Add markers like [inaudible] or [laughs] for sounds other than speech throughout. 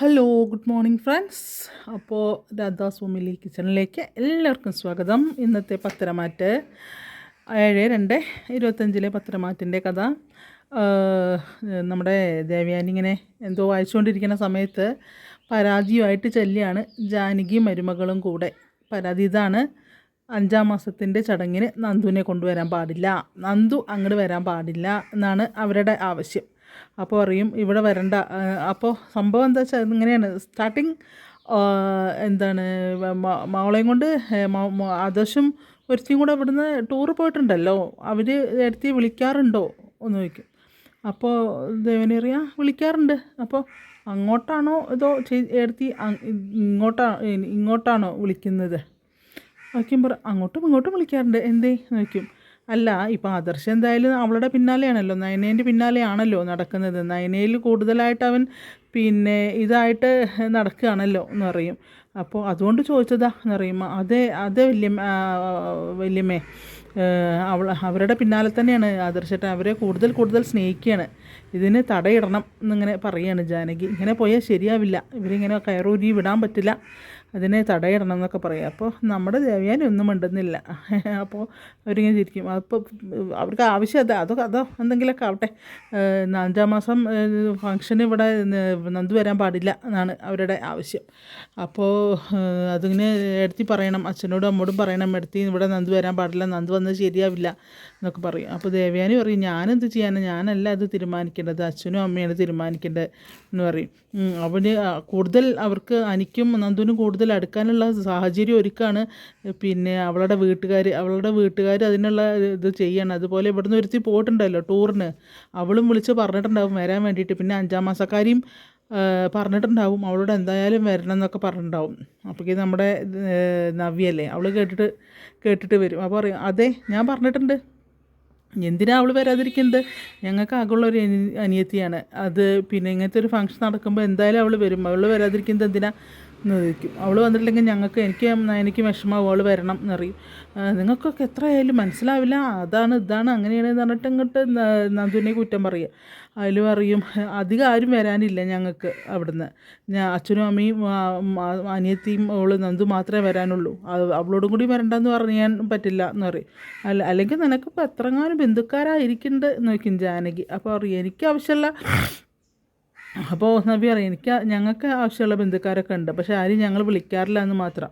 Hello good morning friends അപ്പോൾ Radhas family കിച്ചണിലേക്ക് എല്ലാവർക്കും സ്വാഗതം. ഇന്നത്തെ പത്തരമാറ്റ് ഏഴ് രണ്ട് ഇരുപത്തഞ്ചിലെ പത്തരമാറ്റിന്റെ കഥ. നമ്മുടെ ദേവയാനി ഇങ്ങനെ എന്തോ വായിച്ചുകൊണ്ടിരിക്കുന്ന സമയത്ത് പരാതിയുമായിട്ട് ചെല്ലിയാണ് ജാനകി മരുമകളും കൂടെ. പരാതി ഇതാണ്. അഞ്ചാം മാസത്തിന്റെ ചടങ്ങിന് നന്ദുവിനെ കൊണ്ടുവരാൻ പാടില്ല. നന്ദു അങ്ങോട്ട് വരാൻ പാടില്ല എന്നാണ് അവരുടെ ആവശ്യം. അപ്പോൾ അറിയും ഇവിടെ വരണ്ട. അപ്പോൾ സംഭവം എന്താ വെച്ചാൽ ഇങ്ങനെയാണ്. സ്റ്റാർട്ടിങ് എന്താണ് മാവളയും കൊണ്ട് ആദർശം ഒരുത്തിയും കൂടെ ഇവിടുന്ന് ടൂറ് പോയിട്ടുണ്ടല്ലോ. അവർ എടുത്തി വിളിക്കാറുണ്ടോ എന്ന് ചോദിക്കും. അപ്പോൾ ദേവനേറിയ വിളിക്കാറുണ്ട്. അപ്പോൾ അങ്ങോട്ടാണോ ഇതോ എടുത്തി ഇങ്ങോട്ടാ ഇങ്ങോട്ടാണോ വിളിക്കുന്നത്? നോക്കുമ്പോൾ അങ്ങോട്ടും ഇങ്ങോട്ടും വിളിക്കാറുണ്ട്. എന്തേ നോക്കും അല്ല ഇപ്പം ആദർശം എന്തായാലും അവളുടെ പിന്നാലെയാണല്ലോ. നയനേന്റെ പിന്നാലെയാണല്ലോ നടക്കുന്നത്. നയനയിൽ കൂടുതലായിട്ട് അവൻ പിന്നെ ഇതായിട്ട് നടക്കുകയാണല്ലോ എന്ന് പറയും. അപ്പോൾ അതുകൊണ്ട് ചോദിച്ചതാ എന്ന് പറയും. അതെ അതെ വല്യമ്മ വലിയമേ അവൾ അവരുടെ പിന്നാലെ തന്നെയാണ് ആദർശേട്ടൻ അവരെ കൂടുതൽ കൂടുതൽ സ്നേഹിക്കുകയാണ്. ഇതിന് തടയിടണം എന്നിങ്ങനെ പറയുകയാണ് ജാനകി. ഇങ്ങനെ പോയാൽ ശരിയാവില്ല. ഇവരിങ്ങനെ കയറൂരി വിടാൻ പറ്റില്ല. അതിനെ തടയിടണം എന്നൊക്കെ പറയും. അപ്പോൾ നമ്മുടെ ദേവയാനി ഒന്നും മിണ്ടുന്നില്ല. [laughs] അപ്പോൾ അവരിങ്ങനെ ചിരിക്കും. അപ്പോൾ അവർക്ക് ആവശ്യം അതാ അതൊക്കെ അതോ എന്തെങ്കിലുമൊക്കെ ആവട്ടെ. അഞ്ചാം മാസം ഫങ്ഷന് ഇവിടെ നന്ദി വരാൻ പാടില്ല എന്നാണ് അവരുടെ ആവശ്യം. അപ്പോൾ അതിങ്ങനെ എടുത്തി പറയണം. അച്ഛനോടും അമ്മോടും പറയണം. എടുത്തി ഇവിടെ നന്ദു വരാൻ പാടില്ല. നന്ദു വന്നത് ശരിയാവില്ല. എന്നൊക്കെ പറയും. അപ്പോൾ ദേവയാനി പറയും ഞാനെന്ത് ചെയ്യാനാണ് ഞാനല്ല അത് തീരുമാനിക്കേണ്ടത്. അച്ഛനും അമ്മയാണ് തീരുമാനിക്കേണ്ടത്. എന്ന് പറയും. അവന് കൂടുതൽ അവർക്ക് അനിക്കും നന്ദുവിനും കൂടുതൽ അടുക്കാനുള്ള സാഹചര്യം ഒരുക്കാണ്. പിന്നെ അവളുടെ വീട്ടുകാർ അവളുടെ വീട്ടുകാർ അതിനുള്ള ഇത് ചെയ്യണം. അതുപോലെ ഇവിടുന്ന് ഒരുത്തി പോയിട്ടുണ്ടല്ലോ ടൂറിന്. അവളും വിളിച്ച് പറഞ്ഞിട്ടുണ്ടാവും വരാൻ വേണ്ടിയിട്ട്. പിന്നെ അഞ്ചാം മാസക്കാരിയും പറഞ്ഞിട്ടുണ്ടാവും അവളോട് എന്തായാലും വരണം എന്നൊക്കെ പറഞ്ഞിട്ടുണ്ടാവും. അപ്പോഴേക്കും നമ്മുടെ നവ്യല്ലേ അവൾ കേട്ടിട്ട് കേട്ടിട്ട് വരും. അപ്പോൾ പറയും അതെ ഞാൻ പറഞ്ഞിട്ടുണ്ട്. എന്തിനാ അവൾ വരാതിരിക്കുന്നത്? ഞങ്ങൾക്ക് ആകുള്ള ഒരു അനിയത്തിയാണ്. അത് പിന്നെ ഇങ്ങനത്തെ ഒരു ഫംഗ്ഷൻ നടക്കുമ്പോൾ എന്തായാലും അവൾ വരും. അവൾ വരാതിരിക്കുന്നത് എന്തിനാ? ചോദിക്കും അവൾ വന്നിട്ടില്ലെങ്കിൽ ഞങ്ങൾക്ക് എനിക്ക് എനിക്ക് വിഷമം അവൾ വരണം എന്നറിയും നിങ്ങൾക്കൊക്കെ എത്ര ആയാലും മനസ്സിലാവില്ല. അതാണ് ഇതാണ് അങ്ങനെയാണ് എന്ന് പറഞ്ഞിട്ട് ഇങ്ങോട്ട് നന്ദുവിനെ കുറ്റം പറയുക. അതിൽ പറയും അധികം ആരും വരാനില്ല ഞങ്ങൾക്ക് അവിടുന്ന്. ഞാൻ അച്ഛനും അമ്മയും അനിയത്തിയും അവൾ നന്ദു മാത്രമേ വരാനുള്ളൂ. അവളോടും കൂടി വരണ്ടെന്ന് പറയാൻ പറ്റില്ല എന്ന് പറയും. അല്ല അല്ലെങ്കിൽ നിനക്കിപ്പോൾ എത്രങ്ങാനും ബന്ധുക്കാരായിരിക്കുന്നുണ്ട് എന്ന് നോക്കും ജാനകി. അപ്പോൾ പറയും എനിക്ക് ആവശ്യമുള്ള അപ്പോൾ നബി അറിയാം എനിക്ക് ഞങ്ങൾക്ക് ആവശ്യമുള്ള ബന്ധുക്കാരൊക്കെ ഉണ്ട് പക്ഷേ ആരും ഞങ്ങൾ വിളിക്കാറില്ല എന്ന് മാത്രം.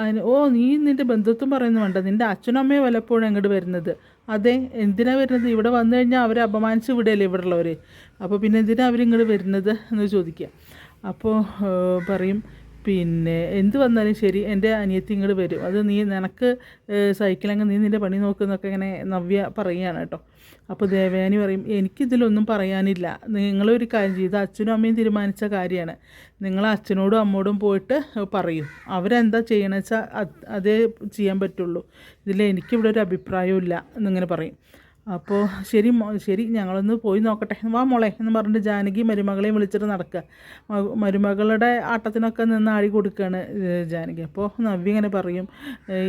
അതിന് ഓ നീ നിന്റെ ബന്ധുത്വം പറയുന്നത് വേണ്ട നിന്റെ അച്ഛനും അമ്മയും വല്ലപ്പോഴും അങ്ങോട്ട് വരുന്നത്. അതെ എന്തിനാ വരുന്നത്? ഇവിടെ വന്നു കഴിഞ്ഞാൽ അവരെ അപമാനിച്ച് വിടുകയല്ലേ ഇവിടെ ഉള്ളവർ അപ്പോൾ പിന്നെ എന്തിനാണ് അവരിങ്ങോട്ട് വരുന്നത് എന്ന് ചോദിക്കുക. അപ്പോൾ പറയും പിന്നെ എന്ത് വന്നാലും ശരി എന്റെ അനിയത്തി ഇങ്ങോട്ട് വരും. അത് നീ നിനക്ക് സൈക്കിളങ്ങ് നീ നിന്റെ പണി നോക്കുന്നൊക്കെ ഇങ്ങനെ നവ്യ പറയുകയാണ് കേട്ടോ. അപ്പോൾ ദേവയാനി പറയും എനിക്കിതിലൊന്നും പറയാനില്ല. നിങ്ങളൊരു കാര്യം ചെയ്ത് അച്ഛനും അമ്മയും തീരുമാനിച്ച കാര്യമാണ്. നിങ്ങൾ അച്ഛനോടും അമ്മോടും പോയിട്ട് പറയും. അവരെന്താ ചെയ്യണമെന്ന് വെച്ചാൽ അതേ ചെയ്യാൻ പറ്റുള്ളൂ. ഇതിൽ എനിക്കിവിടെ ഒരു അഭിപ്രായവും ഇല്ല എന്നിങ്ങനെ പറയും. അപ്പോൾ ശരി ശരി ഞങ്ങളൊന്ന് പോയി നോക്കട്ടെ. വാ മോളെ എന്ന് പറഞ്ഞിട്ട് ജാനകി മരുമകളെയും വിളിച്ചിട്ട് നടക്കുക മരുമകളുടെ ആട്ടത്തിനൊക്കെ നിന്ന് ആടി കൊടുക്കുകയാണ് ജാനകി. അപ്പോൾ നവ്യ ഇങ്ങനെ പറയും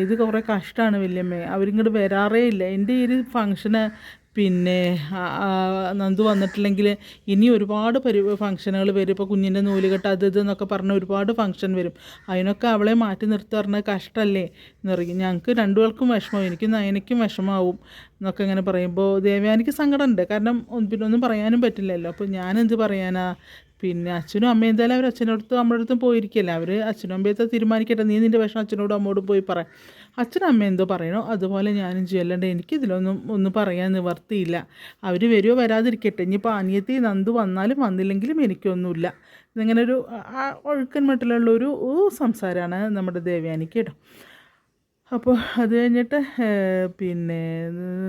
ഇത് കുറേ കഷ്ടമാണ് വല്യമ്മേ. അവരിങ്ങോട്ട് വരാറേ ഇല്ല. എന്റെ ഈ ഒരു ഫങ്ഷന് പിന്നെ നന്ദു വന്നിട്ടില്ലെങ്കിൽ ഇനി ഒരുപാട് പരി ഫങ്ഷനുകൾ വരും. ഇപ്പോൾ കുഞ്ഞിന്റെ നൂലുകെട്ട് അത് ഇത് എന്നൊക്കെ പറഞ്ഞ് ഒരുപാട് ഫങ്ഷൻ വരും. അതിനൊക്കെ അവളെ മാറ്റി നിർത്തി പറഞ്ഞാൽ കഷ്ടമല്ലേ എന്ന് പറയും ഞങ്ങൾക്ക് രണ്ടുപേർക്കും വിഷമം. എനിക്കും നയനയ്ക്കും വിഷമാവും എന്നൊക്കെ ഇങ്ങനെ പറയുമ്പോൾ ദേവയാനിക്ക് സങ്കടമുണ്ട് കാരണം പിന്നെ ഒന്നും പറയാനും പറ്റില്ലല്ലോ. അപ്പോൾ ഞാനെന്ത് പറയാനാ? പിന്നെ അച്ഛനും അമ്മയും എന്തായാലും അവർ അച്ഛന്റെ അടുത്ത് നമ്മുടെ അടുത്തും പോയിരിക്കില്ല? അവർ അച്ഛനും അമ്മയത്തെ തീരുമാനിക്കട്ടെ? നീ നിന്റെ വിഷമം അച്ഛനോടും അമ്മോടും പോയി പറ. അച്ഛനും അമ്മ എന്തോ പറയണോ? അതുപോലെ ഞാനും ചെയ്യല്ലാണ്ട് എനിക്ക് ഇതിലൊന്നും ഒന്നും പറയാൻ നിവർത്തിയില്ല. അവർ വരുമോ വരാതിരിക്കട്ടെ? ഇനിയിപ്പോൾ അനിയത്തി നന്ദു വന്നാലും വന്നില്ലെങ്കിലും എനിക്കൊന്നുമില്ല. ഇതിങ്ങനെ ഒരു ഒഴുക്കൻ മട്ടിലുള്ള ഒരു സംസാരമാണ് നമ്മുടെ ദേവയാനിക്ക് കേട്ടോ. അപ്പോൾ അത് കഴിഞ്ഞിട്ട് പിന്നെ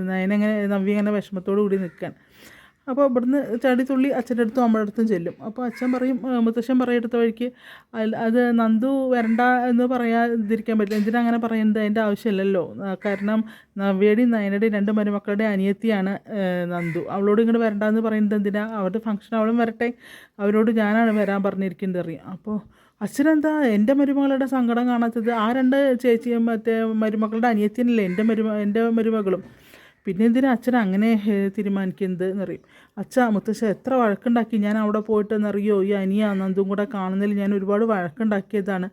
നയനങ്ങനെ നവ്യ ഇങ്ങനെ വിഷമത്തോടു കൂടി നിൽക്കുകയാണ് അപ്പോൾ ഇവിടുന്ന് ചാടി തുള്ളി അച്ഛന്റെ അടുത്തും അമ്മയുടെ അടുത്തും ചെല്ലും. അപ്പോൾ അച്ഛൻ പറയും മുത്തശ്ശൻ പറയെടുത്ത വഴിക്ക് അത് നന്ദു വരണ്ട എന്ന് പറയാതിരിക്കാൻ പറ്റില്ല. എന്തിനാ അങ്ങനെ പറയുന്നത്? അതിന്റെ ആവശ്യമില്ലല്ലോ. കാരണം നവ്യയുടെയും നയനയുടെയും രണ്ട് മരുമക്കളുടെ അനിയത്തിയാണ് നന്ദു. അവളോട് ഇങ്ങോട്ട് വരണ്ട എന്ന് പറയുന്നത് എന്തിനാ? അവരുടെ ഫംഗ്ഷൻ അവളും വരട്ടെ. അവരോട് ഞാനാണ് വരാൻ പറഞ്ഞിരിക്കുന്നത് അറിയാം. അപ്പോൾ അച്ഛനെന്താ? എന്റെ മരുമകളുടെ സങ്കടം കാണാത്തത് ആ രണ്ട് ചേച്ചിയും മറ്റേ മരുമക്കളുടെ അനിയത്തിനല്ലേ എന്റെ മരുമ എന്റെ മരുമകളും. പിന്നെ എന്തിനാ അച്ഛൻ അങ്ങനെ തീരുമാനിക്കുന്നത് എന്നറിയും. അച്ഛ മുത്തശ്ശ എത്ര വഴക്കുണ്ടാക്കി? ഞാൻ അവിടെ പോയിട്ടെന്നറിയോ? ഈ അനിയ നന്ദും കൂടെ കാണുന്നതിൽ ഞാൻ ഒരുപാട് വഴക്കുണ്ടാക്കിയതാണ്.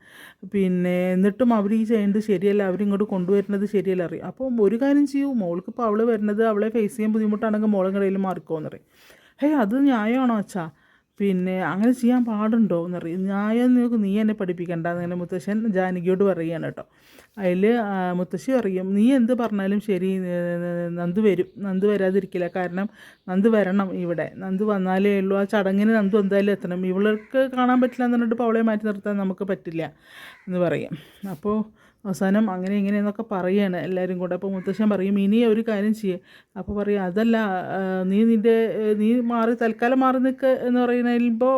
പിന്നെ എന്നിട്ടും അവർ ഈ ചെയ്യേണ്ടത് ശരിയല്ല. അവരിങ്ങോട്ട് കൊണ്ടുവരുന്നത് ശരിയല്ല അറിയും. അപ്പോൾ ഒരു കാര്യം ചെയ്യൂ. മോൾക്ക് ഇപ്പോൾ അവൾ വരുന്നത് അവളെ ഫേസ് ചെയ്യാൻ ബുദ്ധിമുട്ടാണെങ്കിൽ മോളും കടയിൽ മാറിക്കോന്നറിയും. ഹേ അത് ന്യായമാണോ അച്ഛാ? പിന്നെ അങ്ങനെ ചെയ്യാൻ പാടുണ്ടോ എന്നറിയും ന്യായം നോക്ക് നീ എന്നെ പഠിപ്പിക്കണ്ട അങ്ങനെ മുത്തശ്ശൻ ജാനകിയോട് പറയുകയാണ് കേട്ടോ. അതിൽ മുത്തശ്ശി പറയും നീ എന്ത് പറഞ്ഞാലും ശരി നന്ദ് വരും. നന്ദു വരാതിരിക്കില്ല. കാരണം നന്ദു വരണം ഇവിടെ. നന്ദു വന്നാലേ ഉള്ളൂ. ആ ചടങ്ങിന് നന്ദു എന്തായാലും എത്തണം. ഇവൾക്ക് കാണാൻ പറ്റില്ല എന്ന് പറഞ്ഞിട്ട് മാറ്റി നിർത്താൻ നമുക്ക് പറ്റില്ല എന്ന് പറയും. അപ്പോൾ അവസാനം അങ്ങനെ ഇങ്ങനെയെന്നൊക്കെ പറയുകയാണ് എല്ലാവരും കൂടെ. അപ്പോൾ മുത്തശ്ശൻ പറയും ഇനി ഒരു കാര്യം ചെയ്യുക അപ്പോൾ പറയും അതല്ല നീ നിന്റെ നീ മാറി തൽക്കാലം മാറി നിൽക്ക എന്ന് പറയുമ്പോൾ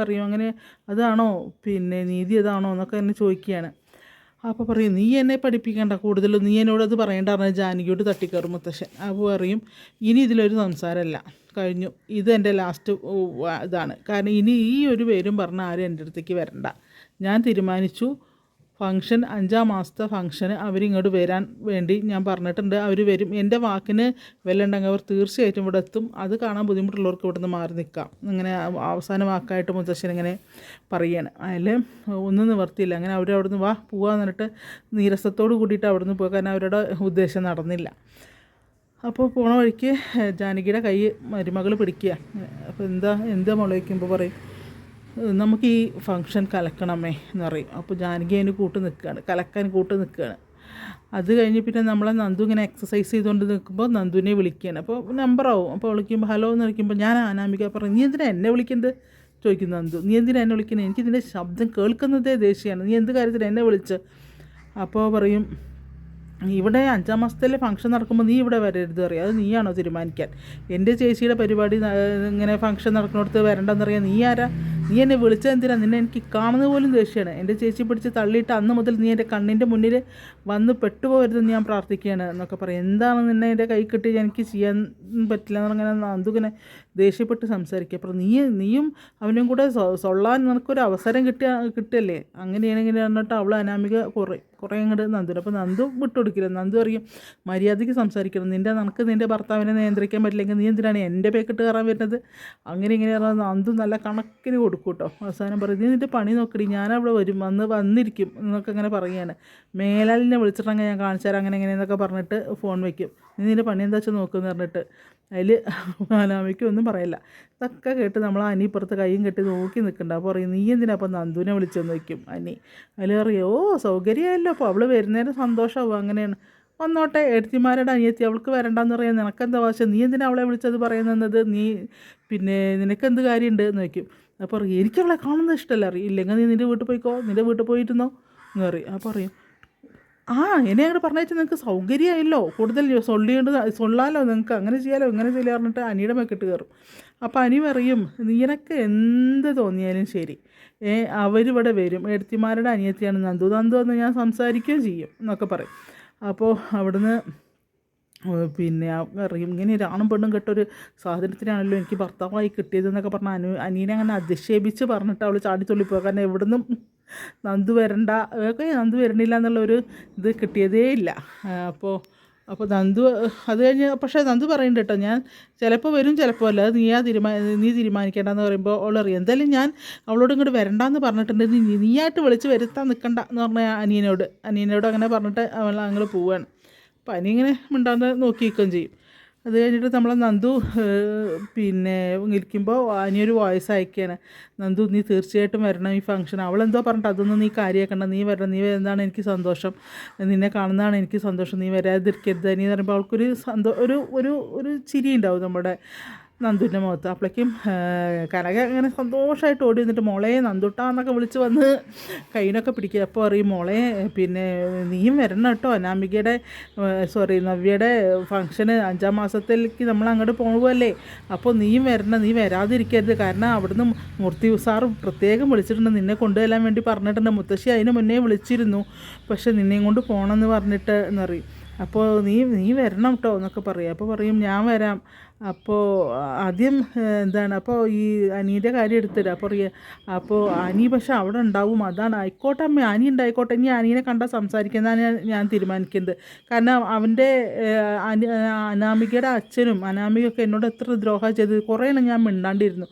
പറയും. അങ്ങനെ അതാണോ? പിന്നെ നീതി അതാണോ? എന്നൊക്കെ എന്നെ ചോദിക്കുകയാണ്. അപ്പോൾ പറയും നീ എന്നെ പഠിപ്പിക്കണ്ട കൂടുതലും നീ എന്നോട് അത് പറയേണ്ട പറഞ്ഞാൽ ജാനകിയോട് തട്ടിക്കയറും മുത്തശ്ശൻ. അപ്പോൾ പറയും ഇനി ഇതിലൊരു സംസാരമല്ല കഴിഞ്ഞു. ഇത് എന്റെ ലാസ്റ്റ് ഇതാണ്. കാരണം ഇനി ഈ ഒരു പേരും പറഞ്ഞ ആരും എന്റെ അടുത്തേക്ക് വരണ്ട. ഞാൻ തീരുമാനിച്ചു. ഫംഗ്ഷൻ അഞ്ചാം മാസത്തെ ഫംഗ്ഷന് അവരിങ്ങോട്ട് വരാൻ വേണ്ടി ഞാൻ പറഞ്ഞിട്ടുണ്ട്. അവർ വരും. എന്റെ വാക്കിന് വെല്ലുണ്ടെങ്കിൽ അവർ തീർച്ചയായിട്ടും ഇവിടെ എത്തും. അത് കാണാൻ ബുദ്ധിമുട്ടുള്ളവർക്ക് ഇവിടുന്ന് മാറി നിൽക്കാം. ഇങ്ങനെ അവസാന വാക്കായിട്ട് മുത്തശ്ശൻ ഇങ്ങനെ പറയാണ്. അതിൽ ഒന്നും നിവർത്തിയില്ല. അങ്ങനെ അവർ നിന്ന് വാ പോവാന്ന് പറഞ്ഞിട്ട് നീരസത്തോട് കൂടിയിട്ട് അവിടുന്ന് പോയി. കാരണം അവരുടെ ഉദ്ദേശം നടന്നില്ല. അപ്പോൾ പോണ വഴിക്ക് ജാനകിയുടെ കൈ മരുമകൾ പിടിക്കുക. അപ്പോൾ എന്താ എന്താ മുളയ്ക്കുമ്പോൾ പറയും? നമുക്ക് ഈ ഫങ്ഷൻ കലക്കണമേ എന്ന് പറയും. അപ്പോൾ ജാനകി അതിന് കൂട്ട് നിൽക്കുകയാണ് കലക്കാൻ കൂട്ട് നിൽക്കുകയാണ് അത് കഴിഞ്ഞ് പിന്നെ നമ്മളെ നന്ദു ഇങ്ങനെ എക്സസൈസ് ചെയ്തുകൊണ്ട് നിൽക്കുമ്പോൾ നന്ദുവിനെ വിളിക്കുകയാണ് അപ്പോൾ നമ്പറാവും അപ്പോൾ വിളിക്കുമ്പോൾ ഹലോ എന്ന് വിളിക്കുമ്പോൾ ഞാൻ അനാമിക പറഞ്ഞു നീ എന്തിനാ എന്നെ വിളിക്കുന്നത് ചോദിക്കുന്നു നന്ദു. നീ എന്തിനാ എന്നെ വിളിക്കുന്നത് എനിക്ക് ഇതിന്റെ ശബ്ദം കേൾക്കുന്നതേ ദേഷ്യമാണ് നീ എന്ത് കാര്യത്തിൽ എന്നെ വിളിച്ച്? അപ്പോൾ പറയും ഇവിടെ അഞ്ചാം മാസത്തിലെ ഫംഗ്ഷൻ നടക്കുമ്പോൾ നീ ഇവിടെ വരരുത് അറിയാം അത് നീയാണോ തീരുമാനിക്കാൻ? എന്റെ ചേച്ചിയുടെ പരിപാടി ഇങ്ങനെ ഫംഗ്ഷൻ നടക്കുന്നിടത്ത് വരണ്ടെന്നറിയാം നീ ആരാ? നീ എന്നെ വിളിച്ചത് എന്തിനാ? നിന്നെ എനിക്ക് കാണുന്ന പോലും ദേഷ്യമാണ്. എന്റെ ചേച്ചി പിടിച്ച് തള്ളിയിട്ട് അന്ന് മുതൽ നീ എന്റെ കണ്ണിന്റെ മുന്നിൽ വന്ന് പെട്ടുപോകരുതെന്ന് ഞാൻ പ്രാർത്ഥിക്കുകയാണ് എന്നൊക്കെ പറയും. എന്താണ് നിന്നെ എന്റെ കൈ കിട്ടി എനിക്ക് ചെയ്യാൻ പറ്റില്ല എന്നിങ്ങനെ അന്തുങ്ങനെ ദേഷ്യപ്പെട്ട് സംസാരിക്കുക അപ്പോൾ നീ നീയും അവനും കൂടെ സൊള്ളാൻ നിനക്കൊരു അവസരം കിട്ടിയ കിട്ടിയല്ലേ? അങ്ങനെയാണെങ്കിൽ പറഞ്ഞിട്ട് അവൾ അനാമിക കുറേ കുറേ അങ്ങോട്ട് നന്ദുവിന്. അപ്പോൾ നന്ദു വിട്ടുകൊടുക്കില്ല. നന്ദു അറിയും മര്യാദയ്ക്ക് സംസാരിക്കണം. നിന്റെ നിനക്ക് നിന്റെ ഭർത്താവിനെ നിയന്ത്രിക്കാൻ പറ്റില്ലെങ്കിൽ നീ എന്തിനാണ് എന്റെ പേക്കിട്ട് കയറാൻ വരുന്നത്? അങ്ങനെ ഇങ്ങനെ പറഞ്ഞാൽ നന്ദു നല്ല കണക്കിന് കൊടുക്കും കേട്ടോ. അവസാനം പറയും നീ നിന്റെ പണി നോക്കടി. ഞാനവിടെ വരും. വന്ന് വന്നിരിക്കും. എന്നൊക്കെ അങ്ങനെ പറയുകയാണ് മേലാലിനെ വിളിച്ചിട്ടങ്ങനെ ഞാൻ കാണിച്ചു തരാം. അങ്ങനെ ഇങ്ങനെ എന്നൊക്കെ പറഞ്ഞിട്ട് ഫോൺ വയ്ക്കും നീ നിന്റെ പണി എന്താ വെച്ചാൽ നോക്കുമെന്ന് പറഞ്ഞിട്ട്. അതിൽ അനാമിക്ക് ഒന്നും പറയില്ല. ഇതൊക്കെ കേട്ട് നമ്മൾ അനി ഇപ്പുറത്ത് കൈയും കെട്ടി നോക്കി നിൽക്കണ്ട അപ്പോൾ പറയും നീ എന്തിനാ അപ്പം നന്ദുവിനെ വിളിച്ചെന്ന്? വയ്ക്കും അനി. അതിൽ പറയും ഓ സൗകര്യമായല്ലോ. അപ്പോൾ അവൾ വരുന്നതിന് സന്തോഷമാവും അങ്ങനെയാണ്. വന്നോട്ടെ എഴുത്തിമാരുടെ അനിയത്തി അവൾക്ക് വരണ്ടെന്ന് പറയാൻ നിനക്കെന്താ വാശം? നീ എന്തിനാ അവളെ വിളിച്ചത് പറയുന്നത് നീ പിന്നെ നിനക്കെന്ത് കാര്യമുണ്ട് എന്ന് വയ്ക്കും അപ്പോൾ പറയും എനിക്കവളെ കാണുന്നത് ഇഷ്ടമല്ല അറിയും ഇല്ലെങ്കിൽ നീ നിന്റെ വീട്ടിൽ പോയിക്കോ? നിന്റെ വീട്ടിൽ പോയിരുന്നോ? എന്ന് പറയും. അപ്പോൾ പറയും ആ എന്നെ അങ്ങോട്ട് പറഞ്ഞാൽ നിങ്ങൾക്ക് സൗകര്യമായല്ലോ. കൂടുതൽ സൊള്ളിയുണ്ട് സൊള്ളാലോ നിങ്ങൾക്ക് അങ്ങനെ ചെയ്യാലോ ഇങ്ങനെ ചെയ്യാലോ പറഞ്ഞിട്ട് അനിയുടെ മെക്കിട്ട് കയറും. അപ്പോൾ അനി പറയും നിനക്ക് എന്ത് തോന്നിയാലും ശരി. ഏ അവരിവിടെ വരും. എഴുത്തിമാരുടെ അനിയത്തിയാണ് നന്ദു. നന്ദു എന്ന് ഞാൻ സംസാരിക്കുകയും ചെയ്യും. എന്നൊക്കെ പറയും. അപ്പോൾ അവിടുന്ന് പിന്നെ അറിയും ഇങ്ങനെ ഒരാണും പെണ്ണും കെട്ടൊരു സാധനത്തിനാണല്ലോ എനിക്ക് ഭർത്താവായി കിട്ടിയതെന്നൊക്കെ പറഞ്ഞ അനു അനീനെ അങ്ങനെ അധിക്ഷേപിച്ച് പറഞ്ഞിട്ട് അവൾ ചാടിത്തുള്ളിപ്പോയി കാരണം എവിടുന്നും നന്ദു വരണ്ട ഒക്കെ നന്ദു വരണില്ല എന്നുള്ളൊരു ഇത് കിട്ടിയതേ ഇല്ല. അപ്പോൾ അപ്പോൾ നന്ദു അത് കഴിഞ്ഞ് പക്ഷേ നന്ദു പറയുന്നുണ്ട് കേട്ടോ ഞാൻ ചിലപ്പോൾ വരും ചിലപ്പോൾ അല്ല അത് നീയാ തീരുമാന നീ തീരുമാനിക്കേണ്ടെന്ന് പറയുമ്പോൾ അവളറിയാം എന്തായാലും ഞാൻ അവളോട് ഇങ്ങോട്ട് വരണ്ടെന്ന് പറഞ്ഞിട്ടുണ്ട് നീ നീയായിട്ട് വിളിച്ച് വരുത്താൻ നിൽക്കണ്ട എന്ന് പറഞ്ഞ അനിയനോട് അനിയനോട് അങ്ങനെ പറഞ്ഞിട്ട് അവൾ അങ്ങോട്ട് പോവാണ്. അനി ഇങ്ങനെ മിണ്ടാതെ നോക്കി നിൽക്കുകയും ചെയ്യും. അത് കഴിഞ്ഞിട്ട് നമ്മളെ നന്ദു പിന്നെ ഇരിക്കുമ്പോൾ അനിയൊരു വോയിസ് അയക്കുകയാണ്. നന്ദു നീ തീർച്ചയായിട്ടും വരണം ഈ ഫംഗ്ഷൻ അവളെന്തോ പറഞ്ഞിട്ട് അതൊന്നും നീ കാര്യമാക്കണ്ട. നീ വരണം. നീ വരുന്നതാണ് എനിക്ക് സന്തോഷം. നിന്നെ കാണുന്നതാണ് എനിക്ക് സന്തോഷം. നീ വരാതിരിക്കരുത്. നീ എന്ന് പറയുമ്പോൾ അവൾക്കൊരു സന്തോ ഒരു ഒരു ഒരു ചിരി ഉണ്ടാവും നമ്മുടെ നന്ദുവിന്റെ മുഖത്ത്. അപ്പോഴേക്കും കനക അങ്ങനെ സന്തോഷമായിട്ട് ഓടി വന്നിട്ട് മോളെ നന്ദുട്ടാന്നൊക്കെ വിളിച്ച് വന്ന് കൈനൊക്കെ പിടിക്കുക. അപ്പോൾ അറിയും മോളെ പിന്നെ നീയും വരണം കേട്ടോ. അനാമികയുടെ സോറി നവ്യയുടെ ഫംഗ്ഷന് അഞ്ചാം മാസത്തിലേക്ക് നമ്മൾ അങ്ങോട്ട് പോകുമല്ലേ അപ്പോൾ നീയും വരണം നീ വരാതിരിക്കരുത്. കാരണം അവിടുന്ന് മൂർത്തി സാറ് പ്രത്യേകം വിളിച്ചിട്ടുണ്ട്. നിന്നെ കൊണ്ടുവരാൻ വേണ്ടി പറഞ്ഞിട്ടുണ്ട്. മുത്തശ്ശി അതിന് മുന്നേ വിളിച്ചിരുന്നു. പക്ഷെ നിന്നെയും കൊണ്ട് പോകണമെന്ന് പറഞ്ഞിട്ട് എന്നറിയും. അപ്പോൾ നീ നീ വരണം കേട്ടോ എന്നൊക്കെ പറയും. അപ്പോൾ പറയും ഞാൻ വരാം. അപ്പോൾ ആദ്യം എന്താണ് അപ്പോൾ ഈ അനീന്റെ കാര്യം എടുത്തില്ല അപ്പോൾ പറയുക അപ്പോൾ അനി പക്ഷെ അവിടെ ഉണ്ടാവും. അതാണ് ആയിക്കോട്ടെ അമ്മ അനി ഉണ്ടായിക്കോട്ടെ. ഇനി അനീനെ കണ്ടാൽ സംസാരിക്കുന്നതാണ് ഞാൻ ഞാൻ തീരുമാനിക്കുന്നത്. കാരണം അവന്റെ അനാമികയുടെ അച്ഛനും അനാമികയൊക്കെ എന്നോട് എത്ര ദ്രോഹം ചെയ്ത് കുറേ ഞാൻ മിണ്ടാണ്ടിരുന്നു.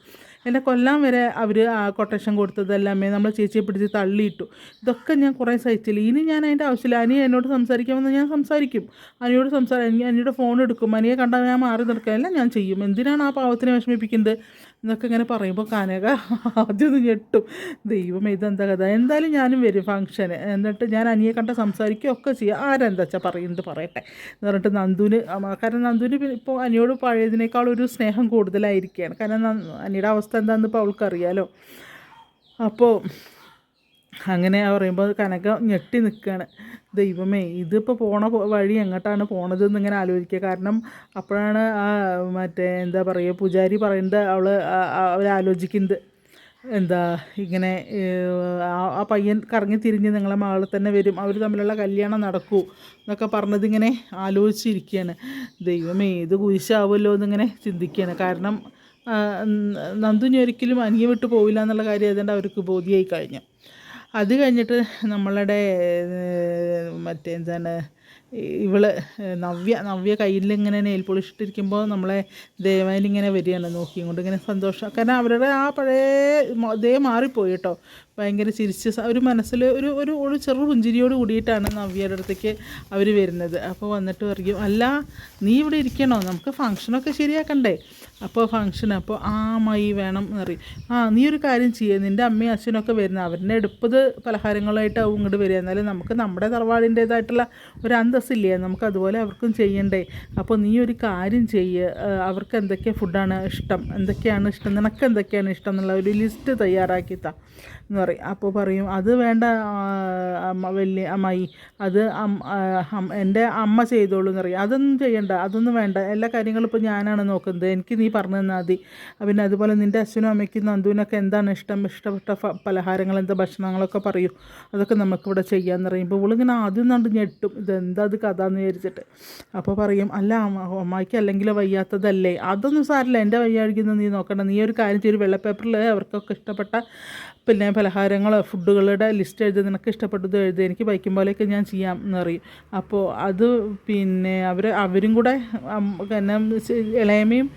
എന്നെ കൊല്ലാൻ വരെ അവർ ആ കൊട്ടേഷൻ കൊടുത്തതല്ലാമേ നമ്മൾ ചേച്ചിയെ പിടിച്ച് തള്ളിയിട്ടു. ഇതൊക്കെ ഞാൻ കുറേ സഹിച്ചില്ല. ഇനി ഞാൻ അതിന്റെ ആവശ്യമില്ല. അനി എന്നോട് സംസാരിക്കാമെന്ന് ഞാൻ സംസാരിക്കും. അനിയോട് സംസാരിക്കും അനിയുടെ ഫോൺ എടുക്കും. അനിയെ കണ്ടാൽ ഞാൻ മാറി നിൽക്കുകയല്ല ഞാൻ ചെയ്യും. എന്തിനാണ് ആ പാവത്തിനെ വിഷമിപ്പിക്കുന്നത്? എന്നൊക്കെ ഇങ്ങനെ പറയുമ്പോൾ കനക ആദ്യം ഒന്ന് ഞെട്ടും. ദൈവം ഇതെന്താ കഥ? എന്തായാലും ഞാനും വരും ഫംഗ്ഷന് എന്നിട്ട് ഞാൻ അനിയെ കണ്ട സംസാരിക്കുകയൊക്കെ ചെയ്യാം. ആരെന്താ വെച്ചാൽ പറയുന്നത് പറയട്ടെ? എന്ന് പറഞ്ഞിട്ട് നന്ദുവിന് കാരണം നന്ദുവിന് ഇപ്പോൾ അനിയോട് പഴയതിനേക്കാൾ ഒരു സ്നേഹം കൂടുതലായിരിക്കുകയാണ്. കാരണം അനിയുടെ അവസ്ഥ എന്താണെന്ന് ഇപ്പോൾ അവൾക്കറിയാലോ. അപ്പോൾ അങ്ങനെ പറയുമ്പോൾ കനക ഞെട്ടി നിൽക്കുകയാണ് ദൈവമേ ഇതിപ്പോൾ പോണ വഴി എങ്ങോട്ടാണ് പോണത് എന്നിങ്ങനെ ആലോചിക്കുക. കാരണം അപ്പോഴാണ് ആ മറ്റേ എന്താ പറയുക പൂജാരി പറയുന്നത് അവൾ അവർ ആലോചിക്കുന്നത്. എന്താ ഇങ്ങനെ ആ പയ്യൻ കറങ്ങി തിരിഞ്ഞ് നിങ്ങളെ മകളെ തന്നെ വരും. അവർ തമ്മിലുള്ള കല്യാണം നടക്കൂ എന്നൊക്കെ പറഞ്ഞതിങ്ങനെ ആലോചിച്ചിരിക്കുകയാണ്. ദൈവമേ ഇത് കുരിശാവുമല്ലോ എന്നിങ്ങനെ ചിന്തിക്കുകയാണ്. കാരണം നന്ദു ഒരിക്കലും അനിയ വിട്ടു പോവില്ല എന്നുള്ള കാര്യം ഏതാണ്ട് അവർക്ക് ബോധ്യമായി കഴിഞ്ഞു. അത് കഴിഞ്ഞിട്ട് നമ്മളുടെ മറ്റേ എന്താണ് ഇവൾ നവ്യ നവ്യ കയ്യിൽ ഇങ്ങനെ നെയിൽ പോളിഷ് ഇട്ടിരിക്കുമ്പോൾ നമ്മളെ ദേവാനി ഇങ്ങനെ വരികയാണ്. നോക്കിയും കൊണ്ട് ഇങ്ങനെ സന്തോഷം. കാരണം അവരുടെ ആ പഴയ ദേ മാറിപ്പോയി കേട്ടോ. ഭയങ്കര ചിരിച്ച് ഒരു മനസ്സിൽ ഒരു ഒരു ഒരു ചെറു പുഞ്ചിരിയോട് കൂടിയിട്ടാണ് നവ്യയുടെ അടുത്തേക്ക് അവർ വരുന്നത്. അപ്പോൾ വന്നിട്ട് പറയും അല്ല നീ ഇവിടെ ഇരിക്കണോ? നമുക്ക് ഫങ്ഷനൊക്കെ ശരിയാക്കണ്ടേ? അപ്പോൾ ഫങ്ഷൻ അപ്പോൾ ആ മൈ വേണം എന്ന് പറയും. ആ നീ ഒരു കാര്യം ചെയ്യുക നിന്റെ അമ്മയും അച്ഛനൊക്കെ വരുന്നത് അവരുടെ എടുപ്പത് പലഹാരങ്ങളായിട്ടാവും ഇങ്ങോട്ട് വരിക. എന്നാലും നമുക്ക് നമ്മുടെ തറവാടിന്റേതായിട്ടുള്ള ഒരു അന്തസ്സില്ലേ? നമുക്ക് അതുപോലെ അവർക്കും ചെയ്യണ്ടേ. അപ്പോൾ നീ ഒരു കാര്യം ചെയ്യുക അവർക്ക് എന്തൊക്കെ ഫുഡാണ് ഇഷ്ടം? എന്തൊക്കെയാണ് ഇഷ്ടം? നിനക്ക് എന്തൊക്കെയാണ് ഇഷ്ടം എന്നുള്ള ഒരു ലിസ്റ്റ് തയ്യാറാക്കി താ എന്ന് പറയും. അപ്പോൾ പറയും അത് വേണ്ട വലിയ അമ്മായി. അത് എന്റെ അമ്മ ചെയ്തോളൂ എന്ന് പറയും. അതൊന്നും ചെയ്യണ്ട. അതൊന്നും വേണ്ട. എല്ലാ കാര്യങ്ങളും ഇപ്പോൾ ഞാനാണ് നോക്കുന്നത്. എനിക്ക് നീ പറഞ്ഞു തന്നാൽ മതി. പിന്നെ അതുപോലെ നിന്റെ അച്ഛനും അമ്മയ്ക്കും നന്ദുവിനൊക്കെ എന്താണ് ഇഷ്ടം? ഇഷ്ടപ്പെട്ട പലഹാരങ്ങൾ എന്താ ഭക്ഷണങ്ങളൊക്കെ പറയൂ. അതൊക്കെ നമുക്കിവിടെ ചെയ്യാമെന്ന് പറയുമ്പോൾ ഇവളിങ്ങനെ ആദ്യം കണ്ട് ഞെട്ടും. ഇതെന്താ അത് കഥ എന്ന് വിചാരിച്ചിട്ട്. അപ്പോൾ പറയും അല്ല അമ്മ അമ്മായിക്ക് അല്ലെങ്കിൽ വയ്യാത്തതല്ലേ? അതൊന്നും സാരില്ല. എന്റെ വയ്യാഴിക്കുന്ന നീ നോക്കണ്ട. നീ ഒരു കാര്യം ചെയ്യൊരു വെള്ള പേപ്പറിൽ അവർക്കൊക്കെ ഇഷ്ടപ്പെട്ട പിന്നെ പലഹാരങ്ങൾ ഫുഡുകളുടെ ലിസ്റ്റ് എഴുതി നിനക്ക് ഇഷ്ടപ്പെട്ടത് എഴുതി എനിക്ക് ബൈക്കും പോലെയൊക്കെ ഞാൻ ചെയ്യാം എന്നറിയും അപ്പോൾ അത് പിന്നെ അവർ അവരും കൂടെ പിന്നെ ഇളയമ്മയും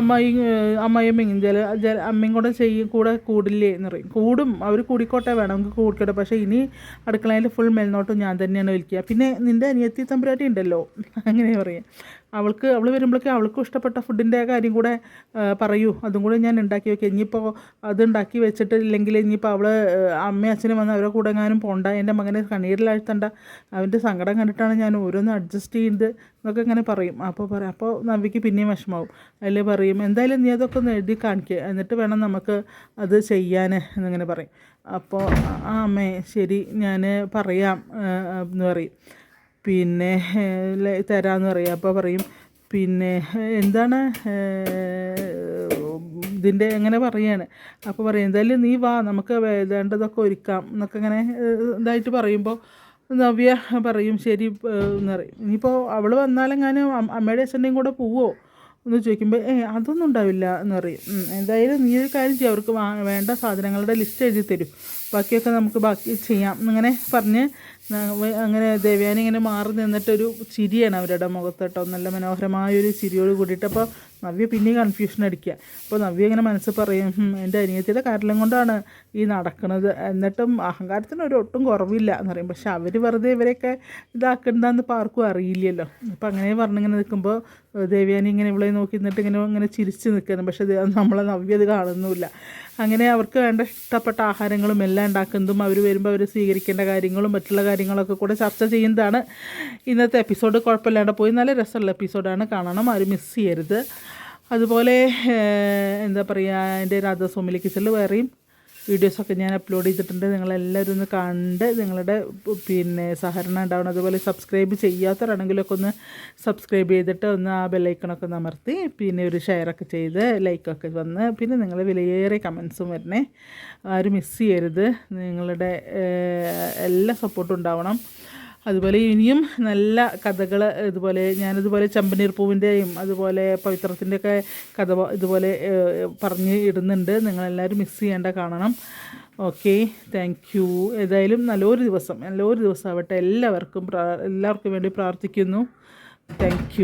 അമ്മായിയും അമ്മയും അമ്മായിയമ്മയും ജല ജല അമ്മയും കൂടെ ചെയ്യും കൂടെ കൂടില്ലേ എന്ന് പറയും. കൂടും അവർ കൂടിക്കോട്ടെ വേണം നമുക്ക് കൂടിക്കോട്ടെ. പക്ഷേ ഇനി അടുക്കളയിൽ ഫുൾ മേൽനോട്ടും ഞാൻ തന്നെയാണ് വിളിക്കുക പിന്നെ നിന്റെ അനിയത്തി തമ്പുരാട്ടി ഉണ്ടല്ലോ അങ്ങനെ പറയാം. അവൾക്ക് അവൾ വരുമ്പോഴേക്കും അവൾക്കും ഇഷ്ടപ്പെട്ട ഫുഡിന്റെ കാര്യം കൂടെ പറയൂ. അതും കൂടെ ഞാൻ ഉണ്ടാക്കി വെക്കാം. ഇനിയിപ്പോൾ അത് ഉണ്ടാക്കി വെച്ചിട്ട് ഇല്ലെങ്കിൽ ഇനിയിപ്പോൾ അവൾ അമ്മയും അച്ഛനും വന്ന് അവരെ കൂടെ എങ്ങാനും പോണ്ട. എന്റെ മകനെ കണ്ണീരിലാഴ്ത്തണ്ട. അവന്റെ സങ്കടം കണ്ടിട്ടാണ് ഞാൻ ഓരോന്ന് അഡ്ജസ്റ്റ് ചെയ്യുന്നത് എന്നൊക്കെ ഇങ്ങനെ പറയും. അപ്പോൾ പറയും. അപ്പോൾ നവിക്ക് പിന്നെയും വിഷമാവും. അതിൽ പറയും എന്തായാലും നീ അതൊക്കെ ഒന്ന് എഴുതി കാണിക്കുക എന്നിട്ട് വേണം നമുക്ക് അത് ചെയ്യാൻ എന്നിങ്ങനെ പറയും. അപ്പോൾ ആ അമ്മേ ശരി. ഞാൻ പറയാം എന്ന് പറയും. പിന്നെ തരാമെന്ന് പറയും. അപ്പോൾ പറയും പിന്നെ എന്താണ് ഇതിന്റെ എങ്ങനെ പറയാണ്? അപ്പോൾ പറയും എന്തായാലും നീ വാ നമുക്ക് വേണ്ടതൊക്കെ ഒരുക്കാം എന്നൊക്കെ ഇങ്ങനെ ഇതായിട്ട് പറയുമ്പോൾ നവ്യ പറയും ശരി എന്ന് പറയും. ഇനിയിപ്പോൾ അവൾ വന്നാലെങ്ങാനും അമ്മയുടെ അച്ഛന്റെയും കൂടെ പോവോ? എന്ന് ചോദിക്കുമ്പോൾ ഏ അതൊന്നും ഉണ്ടാവില്ല എന്ന് പറയും. എന്തായാലും നീ ഒരു കാര്യം ചെയ്യും അവർക്ക് വേണ്ട സാധനങ്ങളുടെ ലിസ്റ്റ് എഴുതി തരും. ബാക്കിയൊക്കെ നമുക്ക് ബാക്കി ചെയ്യാം എന്നിങ്ങനെ പറഞ്ഞ് അങ്ങനെ ദേവ്യാനി ഇങ്ങനെ മാറി നിന്നിട്ടൊരു ചിരിയാണ് അവരുടെ മുഖത്ത് കേട്ടോ. നല്ല മനോഹരമായൊരു ചിരിയോട് കൂടിയിട്ട് അപ്പോൾ നവ്യ പിന്നെ കൺഫ്യൂഷൻ അടിക്കുക. അപ്പോൾ നവ്യ ഇങ്ങനെ മനസ്സിൽ പറയും "ഹും, എന്റെ അനിയത്തിയുടെ കാരണം കൊണ്ടാണ് ഈ നടക്കുന്നത്. എന്നിട്ടും അഹങ്കാരത്തിന് ഒരു ഒട്ടും കുറവില്ല എന്ന് പറയും. പക്ഷെ അവർ വെറുതെ ഇവരെയൊക്കെ ഇതാക്കണ്ടെന്ന് ഇപ്പോൾ ആർക്കും അറിയില്ലല്ലോ. അപ്പോൾ അങ്ങനെ പറഞ്ഞിങ്ങനെ നിൽക്കുമ്പോൾ ദേവ്യാനി ഇങ്ങനെ ഇവളെ നോക്കി നിന്നിട്ട് ഇങ്ങനെ ഇങ്ങനെ ചിരിച്ച് നിൽക്കുന്നു. പക്ഷേ നമ്മളെ നവ്യ അത് കാണുന്നുമില്ല. അങ്ങനെ അവർക്ക് വേണ്ട ഇഷ്ടപ്പെട്ട ആഹാരങ്ങളും എല്ലാം ഉണ്ടാക്കുന്നതും അവർ വരുമ്പോൾ അവർ സ്വീകരിക്കേണ്ട കാര്യങ്ങളും മറ്റുള്ള കാര്യങ്ങളൊക്കെ കൂടെ ചർച്ച ചെയ്യുന്നതാണ്. ഇന്നത്തെ എപ്പിസോഡ് കുഴപ്പമില്ലാണ്ട് പോയി. നല്ല രസമുള്ള എപ്പിസോഡാണ് കാണണം. ആരും മിസ് ചെയ്യരുത്. അതുപോലെ എന്താ പറയുക എന്റെ രാധാസ്വാമിലി കിച്ചണിൽ വേറെയും വീഡിയോസൊക്കെ ഞാൻ അപ്ലോഡ് ചെയ്തിട്ടുണ്ട്. നിങ്ങളെല്ലാവരും ഒന്ന് കണ്ട് നിങ്ങളുടെ പിന്നെ സഹകരണം ഉണ്ടാവണം. അതുപോലെ സബ്സ്ക്രൈബ് ചെയ്യാത്തവരാണെങ്കിലൊക്കെ ഒന്ന് സബ്സ്ക്രൈബ് ചെയ്തിട്ട് ഒന്ന് ആ ബെല്ലൈക്കണൊക്കെ ഒന്ന് അമർത്തി പിന്നെ ഒരു ഷെയറൊക്കെ ചെയ്ത് ലൈക്കൊക്കെ വന്ന് പിന്നെ നിങ്ങൾ വിലയേറെ കമൻസും വരണേ. ആരും മിസ് ചെയ്യരുത്. നിങ്ങളുടെ എല്ലാ സപ്പോർട്ടും ഉണ്ടാവണം. അതുപോലെ ഇനിയും നല്ല കഥകൾ ഇതുപോലെ ഞാനിതുപോലെ ചമ്പനീർ പൂവിന്റെയും അതുപോലെ പവിത്രത്തിന്റെയൊക്കെ കഥ ഇതുപോലെ പറഞ്ഞ് ഇടുന്നുണ്ട്. നിങ്ങളെല്ലാവരും മിസ് ചെയ്യേണ്ട കാണണം. ഓക്കെ താങ്ക് യു ഏതായാലും നല്ലൊരു ദിവസം നല്ലൊരു ദിവസം ആവട്ടെ. എല്ലാവർക്കും എല്ലാവർക്കും വേണ്ടി പ്രാർത്ഥിക്കുന്നു. താങ്ക്